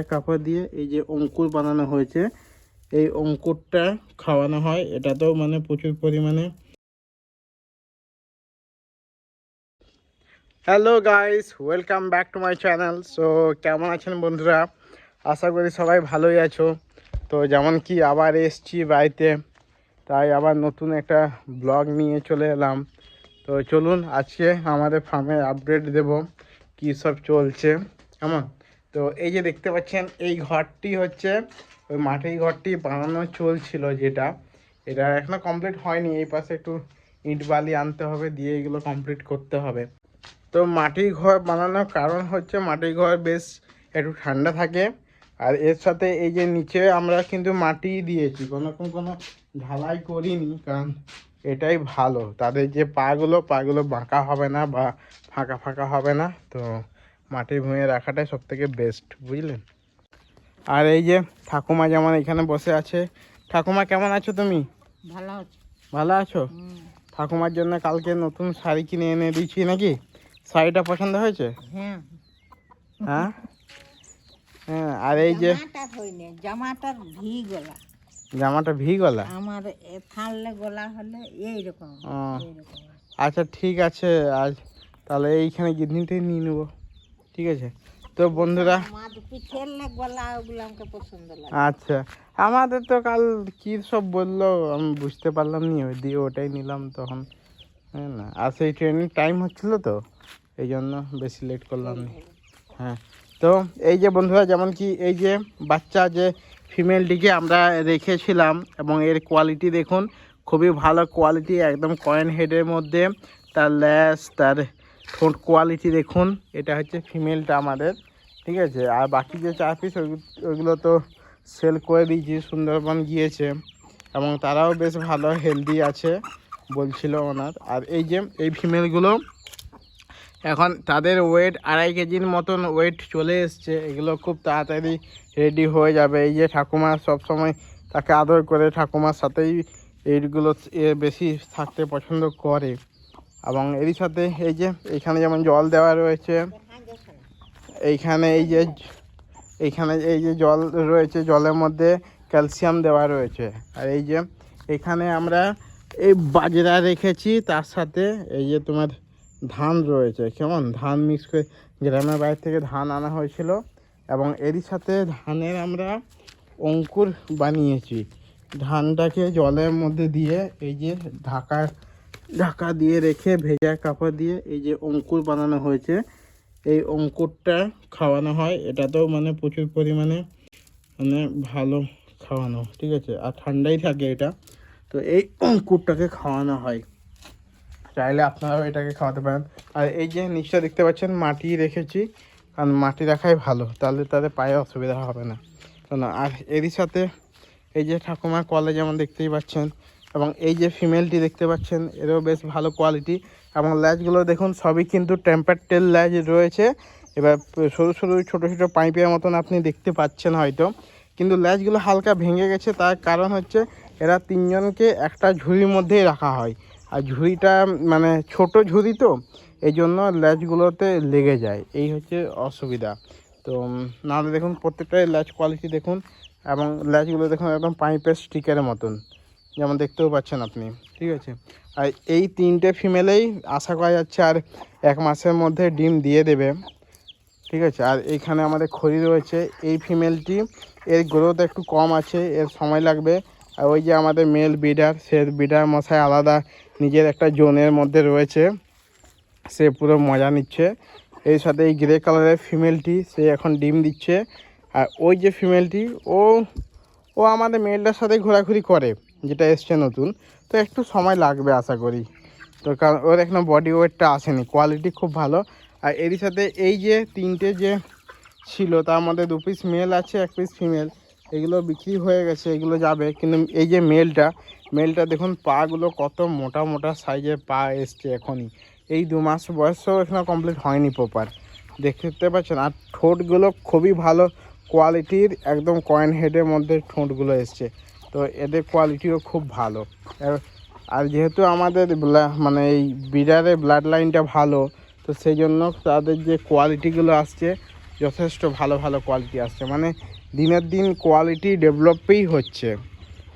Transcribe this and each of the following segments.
এক কাপড় দিয়ে এই যে অঙ্কুর বানানো হয়েছে, এই অঙ্কুরটা খাওয়ানো হয়। এটাতেও মানে প্রচুর পরিমাণে hello guys welcome back to my channel so কেমন আছেন বন্ধুরা? আশা করি সবাই ভালোই আছো। তো যেমন কি আবার এসছি বাড়িতে, তাই আবার নতুন একটা ব্লগ নিয়ে চলে এলাম। তো চলুন, আজকে আমাদের ফার্মের আপডেট দেব, কী সব চলছে। কেমন? তো এই যে দেখতে পাচ্ছেন, এই ঘরটি হচ্ছে, ওই মাটির ঘরটি বানানো চলছিল যেটা। এটা এখনও কমপ্লিট হয়নি, এই পাশে একটু ইট বালি আনতে হবে, দিয়ে এগুলো কমপ্লিট করতে হবে। তো মাটির ঘর বানানোর কারণ হচ্ছে মাটির ঘর বেশ একটু ঠান্ডা থাকে। আর এর সাথে এই যে নিচে আমরা কিন্তু মাটি দিয়েছি, কোনো কোনো ঢালাই করিনি, কারণ এটাই ভালো। তাদের যে পাগুলো পাগুলো বাঁকা হবে না বা ফাঁকা ফাঁকা হবে না, তো মাটির ভুঁয়ে রাখাটাই সব থেকে বেস্ট বুঝলেন আর এই যে ঠাকুমা যেমন এখানে বসে আছে ঠাকুমা কেমন আছো তুমি? ভালো হচ্ছে ভালো আছো? ঠাকুমার জন্য কালকে নতুন শাড়ি কিনে এনে দিয়েছি নাকি? শাড়িটা পছন্দ হয়েছে? হ্যাঁ। হ্যাঁ? হ্যাঁ আর এই যে জামাটার ভি গলা। জামাটা ভি গলা? আমার থানলে গলা হলে এইরকম আচ্ছা ঠিক আছে আজ তাহলে এইখানে গিদনিটাই নিয়ে নেব। ঠিক আছে? তো বন্ধুরা আচ্ছা। আমাদের তো কাল কি সব বলল আমি বুঝতে পারলাম নি ওই দিয়ে ওটাই নিলাম তখন। হ্যাঁ না? আর সেই ট্রেনের টাইম হচ্ছিল তো এই জন্য বেশি লেট করলাম না। হ্যাঁ। তো এই যে বন্ধুরা যেমন কি এই যে বাচ্চা যে ফিমেলটিকে আমরা রেখেছিলাম এবং এর কোয়ালিটি দেখুন খুবই ভালো কোয়ালিটি একদম কয়েন হেডের মধ্যে তার ল্যাস তার ঠোঁট কোয়ালিটি দেখুন, এটা হচ্ছে ফিমেলটা আমাদের, ঠিক আছে? আর বাকি যে চার পিস ওইগুলো তো সেল করে দিয়েছি, সুন্দরবন গিয়েছে। এবং তারাও বেশ ভালো হেলদি আছে, বলছিল ওনার। আর এই যে, এই ফিমেলগুলো এখন তাদের ওয়েট আড়াই কেজির মতন ওয়েট চলে এসছে। এগুলো খুব তাড়াতাড়ি রেডি হয়ে যাবে। এই যে ঠাকুমা সবসময় তাকে আদর করে, ঠাকুমার সাথেই এইগুলো বেশি থাকতে পছন্দ করে। এবং এরই সাথে এই যে এইখানে যেমন জল দেওয়া রয়েছে, এইখানে এই যে এইখানে এই যে জল রয়েছে, জলের মধ্যে ক্যালসিয়াম দেওয়া রয়েছে। আর এই যে এখানে আমরা এই বাজরা রেখেছি, তার সাথে এই যে তোমার ধান রয়েছে। কেমন? ধান মিক্স করে গ্রামের বাইরে থেকে ধান আনা হয়েছিল এবং এরই সাথে ধানের আমরা অঙ্কুর বানিয়েছি। ধানটাকে জলের মধ্যে দিয়ে এই যে ঢাকা ঢাকা দিয়ে রেখে ভেজা কাপড় দিয়ে এই যে অঙ্কুর বানানো হয়েছে, এই অঙ্কুরটা খাওয়ানো হয়। এটাতেও মানে প্রচুর পরিমাণে মানে ভালো খাওয়ানো, ঠিক আছে? আর ঠান্ডাই থাকে এটা। তো এই অঙ্কুরটাকে খাওয়ানো হয়। চাইলে আপনারাও এটাকে খাওয়াতে পারেন। আর এই যে নিচটা দেখতে পাচ্ছেন, মাটি রেখেছি। কারণ মাটি রাখাই ভালো, তাহলে তাদের পায়ে অসুবিধা হবে না। কেন আর এরই সাথে এই যে ঠাকুমার কলে যেমন দেখতেই পাচ্ছেন এবং এই যে ফিমেলটি দেখতে পাচ্ছেন, এরও বেশ ভালো কোয়ালিটি এবং ল্যাচগুলো দেখুন, সবই কিন্তু টেম্পার টেল ল্যাচ রয়েছে। এবার সরু সরু, ছোটো ছোটো পাইপের মতন আপনি দেখতে পাচ্ছেন হয়তো। কিন্তু ল্যাচগুলো হালকা ভেঙে গেছে, তার কারণ হচ্ছে এরা তিনজনকে একটা ঝুড়ির মধ্যেই রাখা হয়। আর ঝুড়িটা মানে ছোট ঝুড়ি তো এই জন্য ল্যাচগুলোতে লেগে যায়। এই হচ্ছে অসুবিধা। তো নাহলে দেখুন, প্রত্যেকটাই ল্যাচ কোয়ালিটি দেখুন। এবং ল্যাচগুলো দেখুন, একদম পাইপের স্টিকারের মতন। যেমন দেখতেও পাচ্ছেন আপনি। ঠিক আছে। আর এই তিনটে ফিমেলেই আশা করা যাচ্ছে আর এক মাসের মধ্যে ডিম দিয়ে দেবে। ঠিক আছে? আর এইখানে আমাদের খড়ি রয়েছে। এই ফিমেলটি এর গ্রোথ একটু কম আছে এর সময় লাগবে। আর ওই যে আমাদের মেল বিডার সে বিডার মশাই আলাদা নিজের একটা জোনের মধ্যে রয়েছে। সে পুরো মজা নিচ্ছে। এর সাথে এই গ্রে কালারের ফিমেলটি সে এখন ডিম দিচ্ছে। আর ওই যে ফিমেলটি ও ও আমাদের মেলটার সাথে ঘোরাঘুরি করে। যেটা এসছে নতুন, তো একটু সময় লাগবে আশা করি। তো কারণ ওর এখনও বডি ওয়েটটা আসেনি কোয়ালিটি খুব ভালো। আর এরই সাথে এই যে তিনটে যে ছিল, তার মধ্যে দু পিস মেল আছে, এক পিস ফিমেল এগুলো বিক্রি হয়ে গেছে, এগুলো যাবে। কিন্তু এই যে মেলটা মেলটা দেখুন, পাগুলো কত মোটা মোটা সাইজের পা এসছে এখনই। এই দু মাস বয়সও এখনও কমপ্লিট হয়নি প্রপার দেখতে পাচ্ছেন, আর ঠোঁটগুলো খুবই ভালো। কোয়ালিটির একদম কয়েন হেডের মধ্যে ঠোঁটগুলো এসছে। তো এদের কোয়ালিটিও খুব ভালো। আর- যেহেতু আমাদের মানে এই বিড়ারের ব্লাড লাইনটা ভালো, তো সেই জন্য তাদের যে কোয়ালিটিগুলো আসছে, যথেষ্ট ভালো ভালো কোয়ালিটি আসছে। মানে দিনের দিন কোয়ালিটি ডেভেলপই হচ্ছে।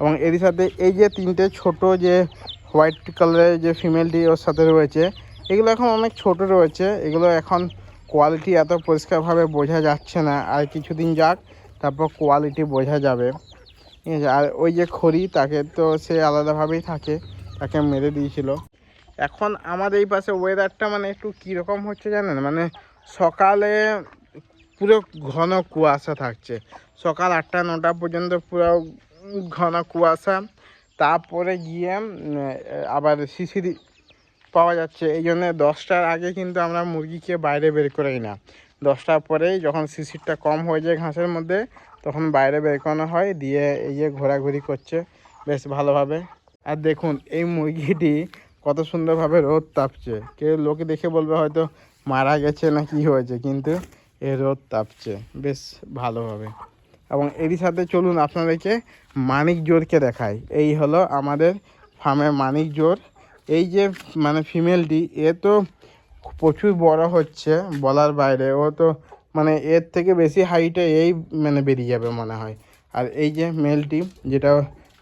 এবং এরই সাথে এই যে তিনটে ছোট যে হোয়াইট কালারের যে ফিমেলটি ওর সাথে রয়েছে, এগুলো এখন অনেক ছোট রয়েছে। এগুলো এখন কোয়ালিটি এত পরিষ্কারভাবে বোঝা যাচ্ছে না। আর কিছুদিন যাক, তারপর কোয়ালিটি বোঝা যাবে। আর ওই যে খড়ি, তাকে তো সে আলাদাভাবেই থাকে, তাকে মেরে দিয়েছিল। এখন আমাদের এই পাশে ওয়েদারটা মানে একটু কীরকম হচ্ছে জানেন? মানে সকালে পুরো ঘন কুয়াশা থাকছে। সকাল আটটা, নটা পর্যন্ত পুরো ঘন কুয়াশা। তারপরে গিয়ে আবার শিশির পাওয়া যাচ্ছে। এই জন্য দশটার আগে কিন্তু আমরা মুরগিকে বাইরে বের করাই না। দশটার পরেই যখন শিশিরটা কম হয়ে যায় ঘাসের মধ্যে তখন বাইরে বের করানো হয়, দিয়ে এই যে ঘোরাঘুরি করছে বেশ ভালোভাবে। আর দেখুন, এই মুরগিটি কত সুন্দরভাবে রোদ তাপছে। কেউ লোকে দেখে বলবে হয়তো মারা গেছে না কি হয়েছে, কিন্তু এ রোদ তাপছে বেশ ভালোভাবে। এবং এরই সাথে চলুন আপনাদেরকে মানিক জোরকে দেখাই। এই হলো আমাদের ফার্মের মানিক জোর। এই যে মানে ফিমেলটি, এ তো প্রচুর বড় হচ্ছে বলার বাইরে। ও তো মানে এর থেকে বেশি হাইটে এই মানে বেরিয়ে যাবে মনে হয়। আর এই যে মেলটি যেটা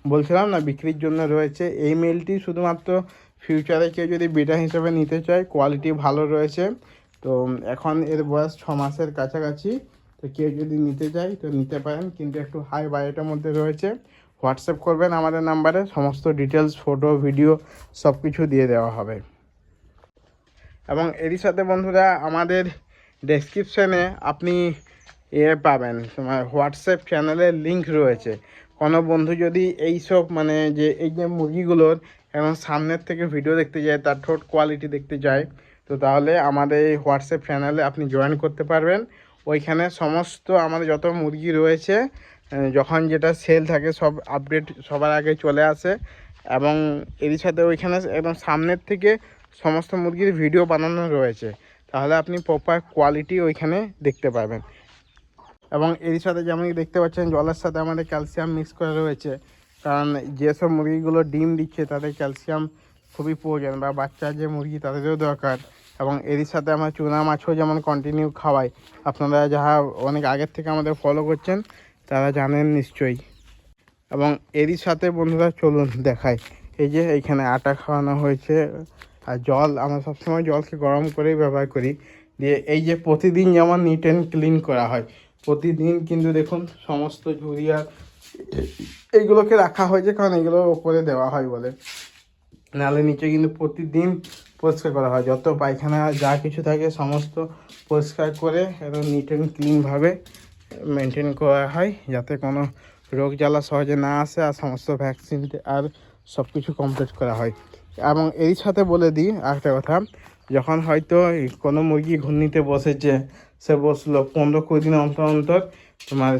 বলছিলাম না বিক্রির জন্য রয়েছে, এই মেলটি শুধুমাত্র ফিউচারে কেউ যদি বেটা হিসেবে নিতে চায় কোয়ালিটি ভালো রয়েছে, তো এখন এর বয়স ছ মাসের কাছাকাছি, তো কেউ যদি নিতে চায়, তো নিতে পারেন, কিন্তু একটু হাই বাজেটের মধ্যে রয়েছে। হোয়াটসঅ্যাপ করবেন আমাদের নাম্বারে, সমস্ত ডিটেলস ফটো ভিডিও সব কিছু দিয়ে দেওয়া হবে। এবং এরই সাথে বন্ধুরা, আমাদের ডেসক্রিপশানে আপনি এ পাবেন। হোয়াটসঅ্যাপ চ্যানেলের লিঙ্ক রয়েছে। কোনো বন্ধু যদি এই সব মানে যে এই যে মুরগিগুলোর এবং সামনের থেকে ভিডিও দেখতে যায়, তার ঠোঁট কোয়ালিটি দেখতে যায়, তো তাহলে আমাদের এই হোয়াটসঅ্যাপ চ্যানেলে আপনি জয়েন করতে পারবেন। ওইখানে সমস্ত আমাদের যত মুরগি রয়েছে যখন যেটা সেল থাকে, সব আপডেট সবার আগে চলে আসে এবং এরই সাথে ওইখানে একদম সামনের থেকে সমস্ত মুরগির ভিডিও বানানো রয়েছে। তাহলে আপনি প্রপার কোয়ালিটি ওইখানে দেখতে পাবেন। এবং এরই সাথে যেমন দেখতে পাচ্ছেন, জলের সাথে আমাদের ক্যালসিয়াম মিক্স করা রয়েছে। কারণ যেসব মুরগিগুলো ডিম দিচ্ছে, তাদের ক্যালসিয়াম খুবই প্রয়োজন বা বাচ্চা যে মুরগি, তাদেরও দরকার। এবং এরই সাথে আমরা চুনা মাছও যেমন কন্টিনিউ খাওয়াই। আপনারা যাহা অনেক আগের থেকে আমাদের ফলো করছেন, তারা জানেন নিশ্চয়ই। এবং এরই সাথে বন্ধুরা, চলুন দেখায় এই যে এইখানে আটা খাওয়ানো হয়েছে। আর জল, আমরা সবসময় জলকে গরম করেই ব্যবহার করি। দিয়ে এই যে প্রতিদিন যেমন নিট অ্যান্ড ক্লিন করা হয়, প্রতিদিন কিন্তু দেখুন সমস্ত ঝুড়িয়া এইগুলোকে রাখা হয়েছে কারণ এগুলো ওপরে দেওয়া হয় বলে। নালে নিচে কিন্তু প্রতিদিন পরিষ্কার করা হয়। যত পায়খানা, যা কিছু থাকে, সমস্ত পরিষ্কার করে একদম নিট অ্যান্ড ক্লিনভাবে মেনটেন করা হয়, যাতে কোনো রোগ জ্বালা সহজে না আসে আর সমস্ত ভ্যাকসিন আর সব কিছু কমপ্লিট করা হয়। এবং এর সাথে বলে দিই একটা কথা, যখন হয়তো কোনো মুরগি ঘূর্ণিতে বসেছে সে বসল পনেরো কুড়ি দিন অন্তর অন্তর, তোমার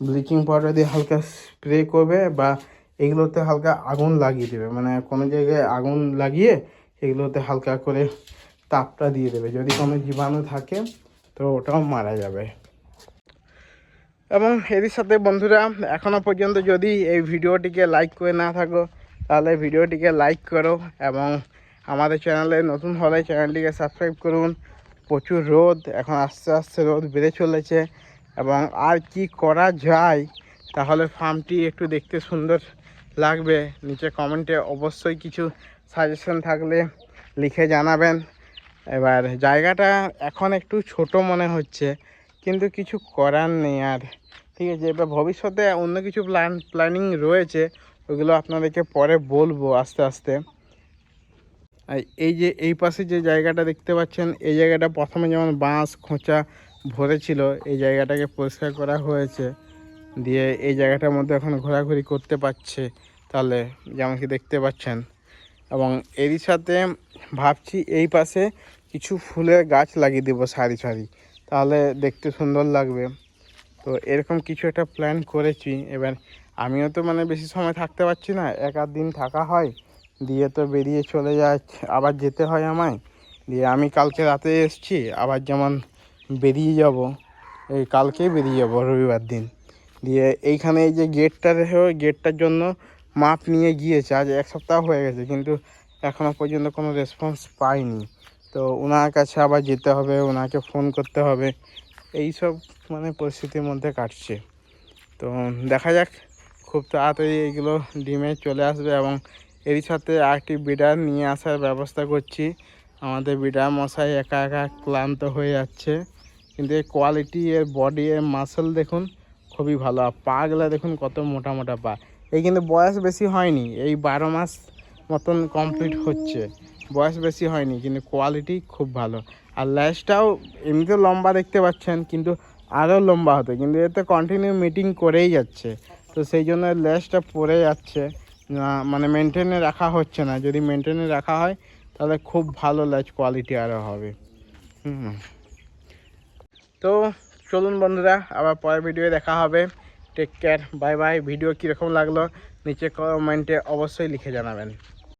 ব্লিচিং পাউডার দিয়ে হালকা স্প্রে করবে বা এগুলোতে হালকা আগুন লাগিয়ে দেবে। মানে কোনো জায়গায় আগুন লাগিয়ে এগুলোতে হালকা করে তাপটা দিয়ে দেবে। যদি কোনো জীবাণু থাকে, তো ওটাও মারা যাবে। এবং এরই সাথে বন্ধুরা এখনও পর্যন্ত যদি এই ভিডিওটিকে লাইক করে না থাকো তাহলে ভিডিওটিকে লাইক করো এবং আমাদের চ্যানেলে নতুন হলে চ্যানেলটিকে সাবস্ক্রাইব করুন। প্রচুর রোদ, এখন আস্তে আস্তে রোদ বেড়ে চলেছে এবং আর কি করা যায় তাহলে ফার্মটি একটু দেখতে সুন্দর লাগবে। নিচে কমেন্টে অবশ্যই কিছু সাজেশন থাকলে লিখে জানাবেন। এবার জায়গাটা এখন একটু ছোট মনে হচ্ছে, কিন্তু কিছু করার নেই আর। ঠিক আছে, এবার ভবিষ্যতে অন্য কিছু প্ল্যান প্ল্যানিং রয়েছে ওইগুলো আপনাদেরকে পরে বলব আস্তে আস্তে। আর এই যে, এই পাশে যে জায়গাটা দেখতে পাচ্ছেন, এই জায়গাটা প্রথমে যেমন বাঁশ, খোঁচা ভরে ছিল এই জায়গাটাকে পরিষ্কার করা হয়েছে। দিয়ে এই জায়গাটার মধ্যে এখন ঘোরাঘুরি করতে পারছে, তাহলে যেমন কি দেখতে পাচ্ছেন। এবং এরই সাথে ভাবছি এই পাশে কিছু ফুলের গাছ লাগিয়ে দেবো সারি সারি, তাহলে দেখতে সুন্দর লাগবে। তো এরকম কিছু একটা প্ল্যান করেছি। এবার আমিও তো মানে বেশি সময় থাকতে পারছি না, এক আধ দিন থাকা হয়, দিয়ে তো বেরিয়ে চলে যায় আবার যেতে হয় আমায়, দিয়ে আমি কালকে রাতে এসছি, আবার যেমন বেরিয়ে যাব, এই কালকেই বেরিয়ে যাব রবিবার দিন, দিয়ে এইখানে এই যে গেটটা রেখে গেটটার জন্য মাপ নিয়ে গিয়েছে, আজ এক সপ্তাহ হয়ে গেছে, কিন্তু এখনও পর্যন্ত কোনো রেসপন্স পাইনি, তো ওনার কাছে আবার যেতে হবে ওনাকে ফোন করতে হবে এই সব মানে পরিস্থিতির মধ্যে কাটছে, তো দেখা যাক খুব তাড়াতাড়ি এইগুলো ডিমে চলে আসবে এবং এরই সাথে আরেকটি বিডার নিয়ে আসার ব্যবস্থা করছি। আমাদের বিডার মশাই একা একা ক্লান্ত হয়ে যাচ্ছে। কিন্তু এর কোয়ালিটি এর বডি এর মাসেল দেখুন, খুবই ভালো। আর পাগুলা দেখুন কত মোটা মোটা পা। এই কিন্তু বয়স বেশি হয়নি, এই বারো মাস মতন কমপ্লিট হচ্ছে। বয়স বেশি হয়নি, কিন্তু কোয়ালিটি খুব ভালো। আর ল্যাশটাও এমনিতে লম্বা দেখতে পাচ্ছেন, কিন্তু আরও লম্বা হতো। কিন্তু এতে কন্টিনিউ মিটিং করেই যাচ্ছে। তো সেই জন্য লেসটা পড়ে যাচ্ছে। মানে মেনটেনে রাখা হচ্ছে না। যদি মেনটেনে রাখা হয়, তাহলে খুব ভালো ল্যাচ কোয়ালিটি আরও হবে। তো চলুন বন্ধুরা, আবার পরের ভিডিও দেখা হবে। Take care bye bye video কীরকম লাগল, নিচে কমেন্টে অবশ্যই লিখে জানাবেন।